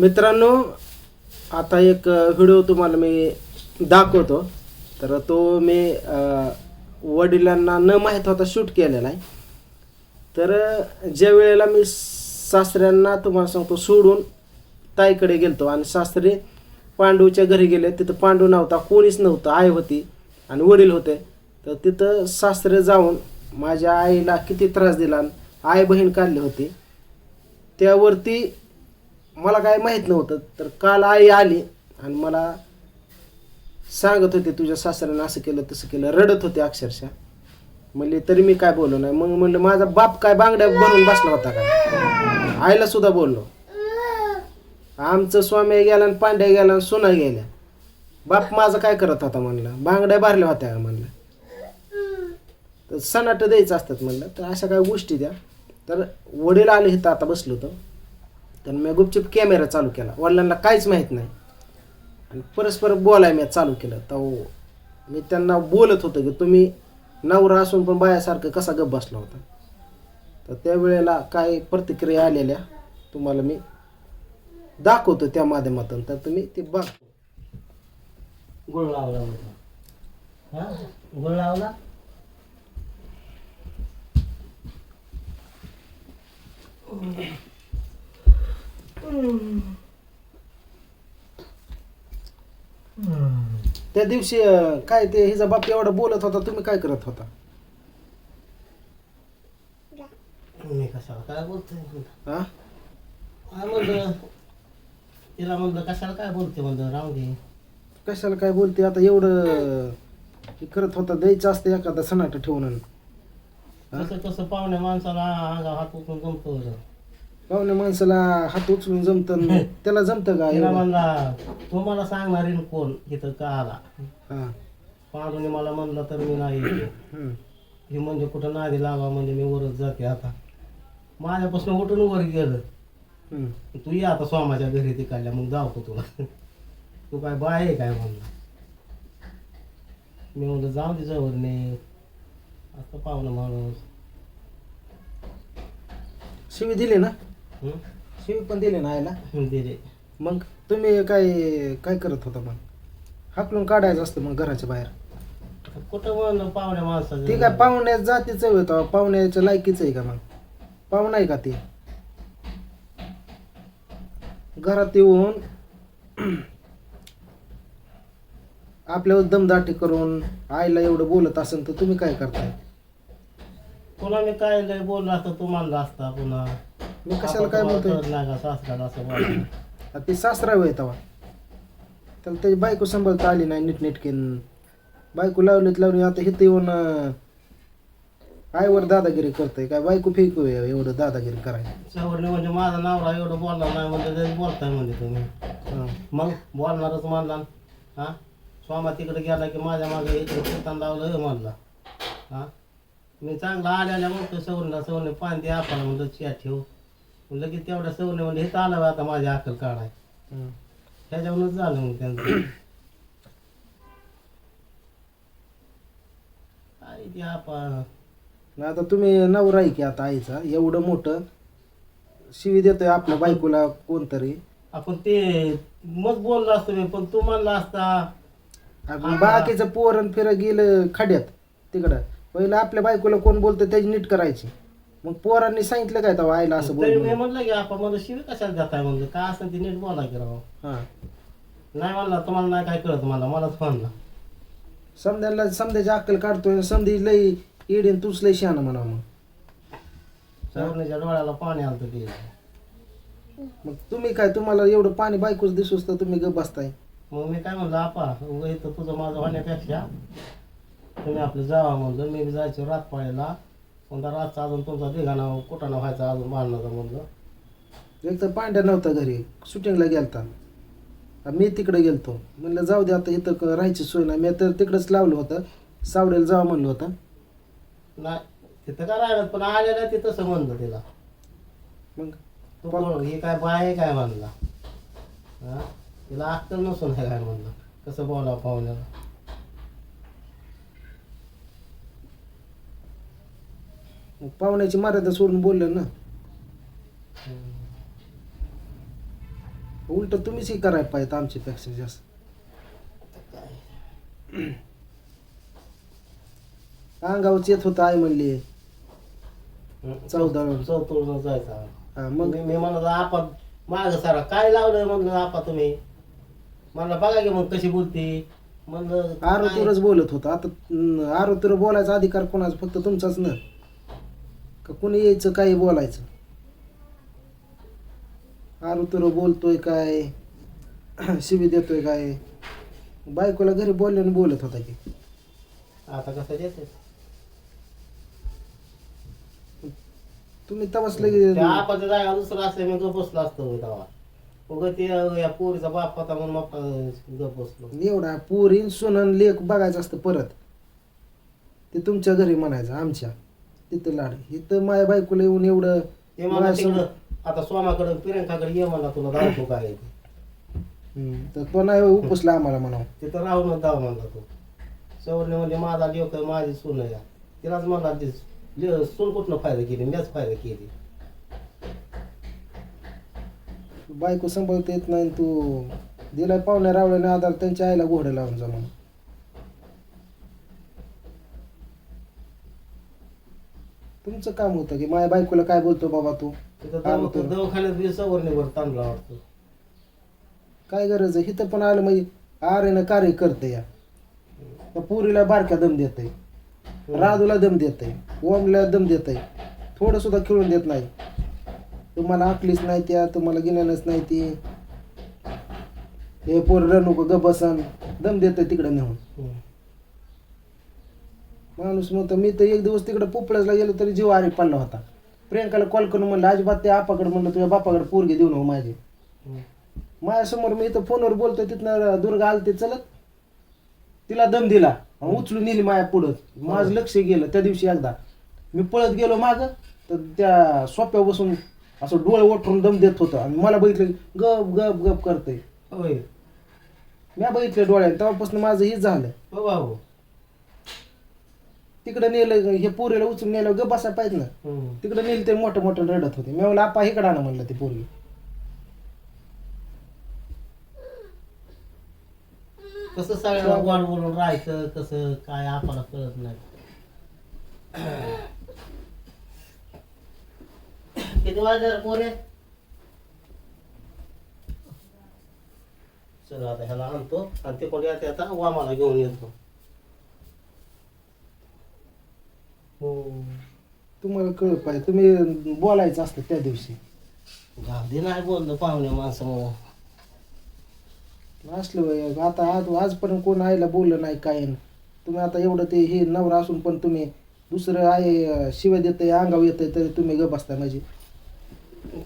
मित्रांनो आता एक व्हिडिओ तुम्हाला मी दाखवतो. तर तो मी वडिलांना न माहीत होता शूट केलेला आहे. तर ज्या वेळेला मी सासऱ्यांना तुम्हाला सांगतो सोडून ताईकडे गेलतो आणि सासरे पांडूच्या घरी गेले तिथं पांडू नव्हता कोणीच नव्हतं आई होती आणि वडील होते. तर तिथं सासरे जाऊन माझ्या आईला किती त्रास दिला आणि आई बहीण काढली होती. त्यावरती मला काय माहीत नव्हतं तर काल आई आली आणि मला सांगत होते तुझ्या सासऱ्यानं असं केलं तसं केलं. रडत होते अक्षरशः. म्हणले तरी मी काय बोललो नाही. मग म्हणलं माझा बाप काय बांगड्या बनवून बसला होता का? आईला सुद्धा बोललो. आमचं स्वामी गेला आणि पांड्या गेला आणि सोना गेल्या. बाप माझं काय करत होता? म्हणलं. बांगड्या भरल्या होत्या म्हणलं. तर सनाट द्यायचं असतात म्हणलं. तर अशा काय गोष्टी द्या. तर वडील आले इथं आता बसलो होतं. तर मी गुपचूप कॅमेरा चालू केला. वडिलांना काहीच माहीत नाही. आणि परस्पर बोलाय मी चालू केलं. तर मी त्यांना बोलत होतं की तुम्ही नवरा असून पण बायासारखं कसा गप बसला होता? तर त्यावेळेला काय प्रतिक्रिया आलेल्या तुम्हाला मी दाखवतो त्या माध्यमातून. तर तुम्ही ते बघ. गुळ लावला गुळ लावला? त्या दिवशी अं, काय ते हिचा बाप एवढा बोलत होता तुम्ही काय करत होता? मी कशाला काय म्हणलं हा काय म्हणलं? तिला म्हणलं कशाला काय बोलते म्हणलं? राहू दे. कशाला काय बोलते? आता एवढं हे करत होता द्यायचं असतं एखादा सणाट ठेवून? तसं तसं पाहुण्या माणसाला अंगा हात उचलून जमतो. पाहुण्या माणसाला हात उचलून जमतं त्याला जमतं का तिला एवढं? म्हणला तुम्हाला सांगणारी कोण? इथं का आला? हा. पाहुणे मला म्हणलं तर मी नाही येतो हम्म. हे म्हणजे कुठं नादी लावा म्हणजे मी वरच जाते आता. माझ्यापासून उठून वर गेलं. हम्म. तू ये आता स्वामाच्या घरी तिकडल्या मग जाऊ तुला? तू काय बाय आहे काय? म्हणलं. मी म्हणलं जाऊ दे जवळ नाही असं पाहुणं माणूस. शिवी दिली ना? शिवी पण दिली ना आईला? दे रे मग तुम्ही काय काय करत होता मग? हाकलून काढायचं असतं मग घराच्या बाहेर. कुठं म्हणलं पाहुण्या माणसाचं. ते काय पाहुण्या जातीचं होतं पाहुण्याच्या लायकीचं आहे का मग? पाहुणा आहे का ते? घरात येऊन आपल्यावर दमदाटी करून आईला एवढं बोलत असेल तर तुम्ही काय करताय? पुन्हा मी काय लय बोललो असतं तू मानला असता पुन्हा. मी कशाला काय बोलायला. आता ती सासरा होय तेव्हा त्याला त्याची बायको सांभाळता आली नाही नीटनेटकीन बायको लावलीत लावली आता इथं येऊन अं, आईवर दादागिरी करतोय. काय बायको फेकू एवढं दादागिरी करायला. शेवटने म्हणजे माझा नवरा एवढं बोलणार नाही म्हणजे बोलताय म्हणजे तुम्ही. हं. मग बोलणारच म्हणला हा? स्वामा तिकडे गेला की माझ्या मागे इकडे कीर्तन लावलं हे म्हणला. हा? मी चांगला आल्याला म्हणतो सवरला सवरने पाणी दे आपण म्हणलं चिया ठेव. लगेच तेवढ्या सवरने म्हणजे हे आलं आता माझ्या अकल काढाय हं. त्याच्यावरूनच झालं मग त्यांचं. काय ते आपण मग आता तुम्ही नवरा आहे की आता आईचा? एवढं मोठं शिवी देतोय आपल्या बायकोला कोणतरी. आपण ते मग बोललो असतो मी पण तू म्हणला असता. आणि बाकीचं पोरण फिर गेलं खड्यात तिकडं. पहिलं आपल्या बायकोला कोण बोलतं त्याची नीट करायची. मग पोरांनी सांगितलं काय तेव्हा आईला असं तरी बोल मी म्हणलं की आपण मला शिवी कशाला जाताय म्हणलं? काय असं ते नीट बोला की राव. हा. नाही म्हणला तुम्हाला नाही काय कळत मला मलाच म्हणला समद्याला समद्याची अक्कल काढतोय समधी लई इडीन तूच लई शहाणा म्हणा मग. सवरणीच्या डोळ्याला पाणी आलं ते. मग तुम्ही काय तुम्हाला एवढं पाणी बायकोच दिसूस तर तुम्ही गप बसताय. मग मी काय म्हणलं आपा उगा इथं तुझं माझं होण्यापेक्षा तुम्ही आपलं जावा म्हणलं मी बी जायचो रात पाळीला कोणता रातचा अजून तुमचा दिघाणा कुठाना व्हायचा अजून बांधण्याचा म्हणलं? एक तर पांड्या नव्हता घरी शूटिंगला गेलता. आणि मी तिकडे गेलतो. म्हणलं जाऊ दे आता इथं क- राहायची सोय नाही. मी तर तिकडंच लावलं होतं. सावडेला जावं म्हणलं होतं. नाही तिथं काय राहिलं पण आलेलं ते तसं म्हणलं तिला. मग? तू कोण? हे काय बाय आहे काय म्हणला? हा? तिला अक्कल नसून आहे काय म्हणलं? कसं बोलावं पाहुण्याला? मग पाहुण्याची मर्यादा सोडून बोललं ना. उलट तुम्हीच हे करायला पाहिजे आमच्यापेक्षा जास्त. अंगावच येत होतं आई म्हणली. चौदा. चौथोडून जायचा. हा, मग? मग मी म्हणलं आपा माग सारा काय लावलं म्हणलं आपा तुम्ही. म्हणलं बघा की मग कशी बोलते. म्हणलं आरोतुरच बोलत होता. आता आरोतुर बोलायचा अधिकार कोणाचा? फक्त तुमचाच ना. का कोणी यायचं काही बोलायचं? आरोतुर बोलतोय काय? शिवी देतोय काय? बायकोला घरी बोलल्याने बोलत होता की. आता कसं देते तुम्ही लगे त्या आपाच्या जागा दुसरं असलं मी गप बसलो असतो तेव्हा मग ते या पोरीचा बाप होता म्हणून गप बसलो एवढा पोरीन सुनन लेख बघायचं असतं परत. ते तुमच्या घरी म्हणायचं आमच्या. तिथं लाड. इथं माझ्या बायकोला येऊन एवढं ते मला तिकडं. आता सोमाकडे प्रियंकाकडे ये म्हणला तुला दाखवू काय आहे ते. हम्म, तर तो नाही उपसला आम्हाला म्हणावं. तिथं राहूनच जाऊ म्हणला तो. सवरणे म्हणजे माझा लेख माझी सून आहे तिलाच म्हणला ते ले- सून कुठनं फायदा केली? मीच फायदा केली. बायको सांभाळता येत नाही आणि तू दिलाय पाहुण्या रावल्याने आधार त्यांच्या आईला घोडे लावून जा म्हणून. तुमचं काम होतं की माझ्या बायकोला काय बोलतो बाबा तू? तिथं दवा- बरोबर. दवाखान्यात बी सवरणीवर ताणला वाटतो. काय गरज आहे? इथं पण आलं म्हणजे आरेनं कार्य करते या. त्या पुरीला बारक्या दम देत राजूला दम देत ओमला दम देत थोडं सुद्धा खेळून देत नाही. तुम्हाला आकलीच नाही त्या तुम्हाला गिन्यानच नाही ती. हे पोर रणू ग बसन. दम देत तिकडे नेऊन. हम्म. माणूस म्हणतो मी तर एक दिवस तिकडे पोपळ्याला गेलो तरी जीव आरी पडला होता. प्रियंकाला कॉल करून म्हणलं अजिबात त्या आपाकडे म्हणलं तुझ्या बापाकडे पोरगी देऊ नको माझी. माझ्यासमोर मी इथं फोनवर बोलतोय तिथनं दुर्गा आलते चलत. तिला दम दिला. उचलून नेली माझ्या पुढं. माझं लक्ष गेलं त्या दिवशी एकदा. मी पळत गेलो माग तर त्या सोप्या बसून असं डोळे ओठून दम देत होतं. आणि मला बघितलं गप गप गप करतंय. मी बघितलं डोळ्याने तेव्हापासून माझं हेच झालं. हो तिकडे नेलं हे पोरीला उचलून नेलं गप बसायला पाहिजे ना. तिकडे नेली ते मोठं मोठं रडत होते. मी म्हणलं आपा इकडे आणा म्हणलं ती पोरगी. कसं सगळ्यांना गोड बोलून राहायचं कसं काय आपल्याला कळत नाही. किती वाजले पोरे? चल आता ह्याला आणतो आणि ते कोणी येते आता? वामाला घेऊन येतो. हो. तुम्हाला कळ पाहिजे. तुम्ही बोलायचं असतं त्या दिवशी. गादी नाही बोललं पाहुण्या माणसामुळं. असलं बाई, आता आज आजपर्यंत कोण आईला बोललं नाही काय नाही. तुम्ही आता एवढं ते हे नवरा असून पण तुम्ही दुसरं आई अं, शिव्या देतंय अंगाव येतंय तरी तुम्ही ग बसता म्हणजे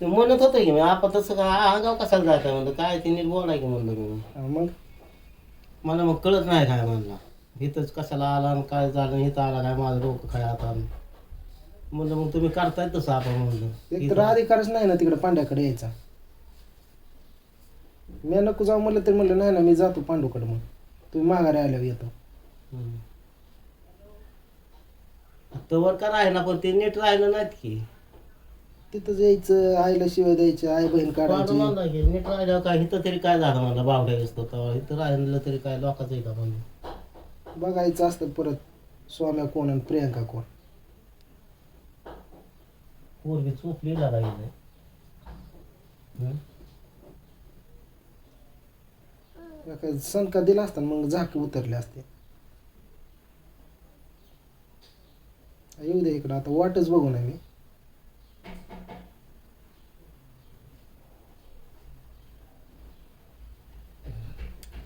ते म्हणत होतं की मी आपण तसं का आगाव कशाला जायचं म्हणलं काय ते नीट बोलाय की म्हणलं मी. मग? मला मग कळत नाही काय म्हणला. इथंच कशाला आला आणि काय झालं इथं आला काय माझं डोकं काय आता. म्हणलं मग तुम्ही करताय तसं आपण म्हणलं. एक तर इथं- अधिकारच नाही ना तिकडे पांड्याकडे यायचा. मी नको जाऊ म्हणलं तरी म्हणलं नाही ना मी जातो पांडूकडे मग. तुम्ही माघारी आल्यावर येतो. हम्म. तवर का राहिना पण ते नीट राहिलं नाहीत की. तिथं यायचं आईला शिवाय द्यायचं आई बहीण पाडू काढायची. म्हणला की नीट राहिल्यावर काय इथं तरी काय झालं म्हणलं बावड्या असतो तेव्हा. इथं राहिलं तरी काय लोकांचं का म्हणलं? बघायचं असतं परत स्वाम्या कोण आणि प्रियंका कोण. पोरगी ना राहिलं काय सणका दिला असता मग झाके उतरले असते. येऊ दे इकडं आता वाटच बघू ना मी.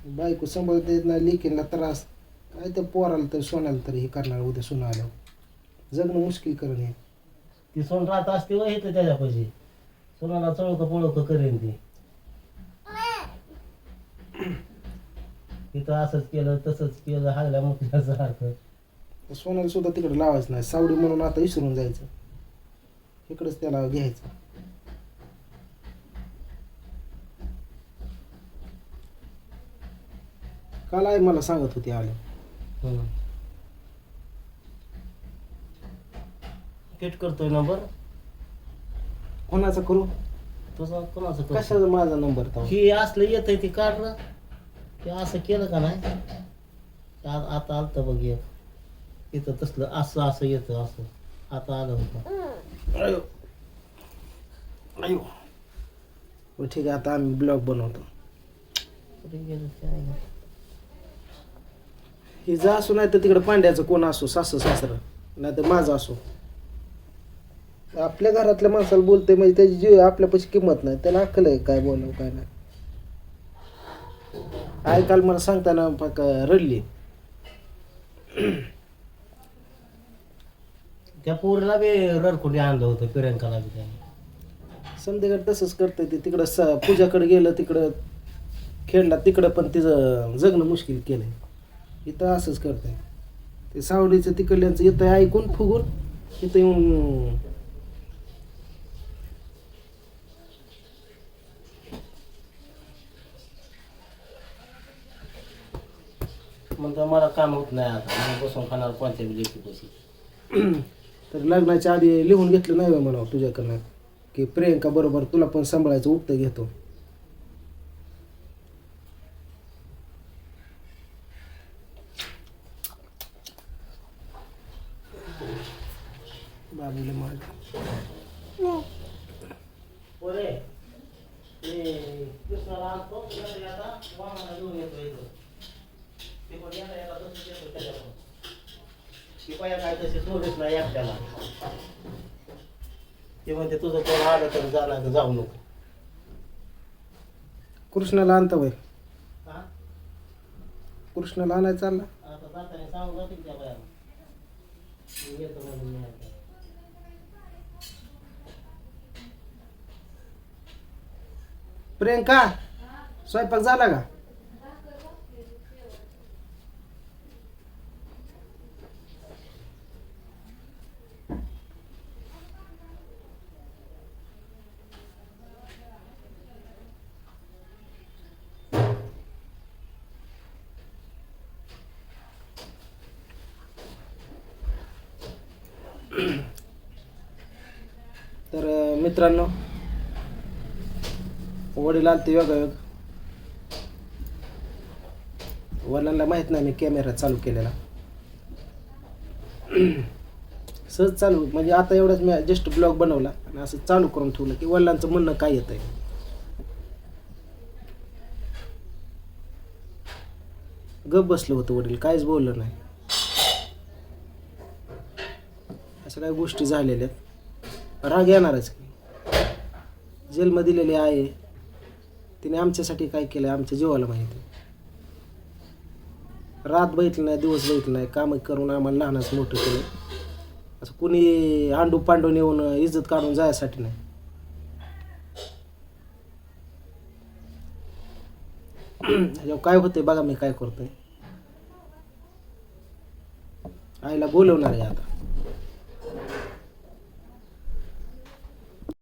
बायको सांभाळता येत नाही लेकीला त्रास. काय त्या पोराला तरी सोन्याला तरी हे करणार उद्या सुना आल्यावर. जगणं मुश्किल करून हे. ती सोन राहत असते व इथं त्याच्यापाशी सोनाला चळक पळक करेन ती. तिथं असंच केलं तसंच केलं हागल्या मुठल्यासारखं सोन्याला सुद्धा तिकडे लावायचं नाही. सावडी म्हणून आता विसरून जायचं. इकडंच त्याला घ्यायचं. काल आई मला सांगत होती आलं. किट करतोय ना बरं कोणाचं करू? तुझा कोणाचं? कशाचा माझा नंबर तो? ही असलं येतंय ते काढलं ते असं केलं का नाही? आ- आता आलतं बघ एक. इथं तसलं असं असं येतं असं. आता आलं होतं. अयो अयो बरं, ठीक आहे आता आम्ही ब्लॉग बनवतो. कुठे गेलं काय. हिचं असो नाही तर तिकडं पांड्याचं कोण असो सासू सासरं नाही तर माझं असो. आपल्या घरातल्या माणसाला बोलते म्हणजे त्याची जीव आपल्यापाशी किंमत नाही. त्याला अक्कल आहे काय बोलावं काय नाही. आई काल मला सांगताना रडली. त्या पोरीला बी रडकुंडी आणलं होतं प्रियंकाला बी त्याने. संध्याकाळ तसंच करते ते. तिकडं स पूजाकडे गेलं तिकडं खेळला तिकडं पण तिचं जगणं मुश्किल केलंय. इथं असंच करते ते सावडीचं तिकडल्यांचं येतं ऐकून फुगून इथं येऊन म्हणतो मला काम होत नाही आता. मी बसून खाणार कोणत्या बी लेखी पैसे तर लग्नाच्या आधी लिहून घेतलं नाही म्हणावं तुझ्याकडनं? की प्रियंका बरोबर तुला पण सांभाळायचं उक्त घेतो बाबूला मार पोरे ते कृष्णाला आणतो तुला तरी आता वाहनाला घेऊन येतो इथं ते पण येता येता तसंच येतो त्याच्याकडून काय सोडीच नाही एकट्याला. ते म्हणते तुझं कोण आलं तर जाणार जाऊ नको. कृष्णाला आणता वय कृष्णाला आणायला चालला आता जाताना जाते त्या मी येतो म्हणून मी आता. प्रियंका स्वयंपाक झाला का? तर मित्रांनो वडील आलते योगायोग वडिलांना माहीत नाही मी कॅमेरा चालू केलेला. सहज चालू म्हणजे आता एवढंच मी जस्ट ब्लॉग बनवला आणि असं चालू करून ठेवलं की वडिलांचं म्हणणं काय येत आहे गप बसलं होतं वडील काहीच बोललं नाही. अशा काही गोष्टी झालेल्या आहेत. राग येणारच की. जन्म दिलेली आहे. तिने आमच्यासाठी काय केलं आमच्या जीवाला माहिती रात बैठलं नाही दिवस बैठलं नाही कामं करून आम्हाला लहानच मोठं केलं असं कुणी आंडू पांडून येऊन इज्जत काढून जायसाठी नाही. ह्याच्यावर काय होते बघा मी काय करतोय. आईला बोलवणार आहे आता.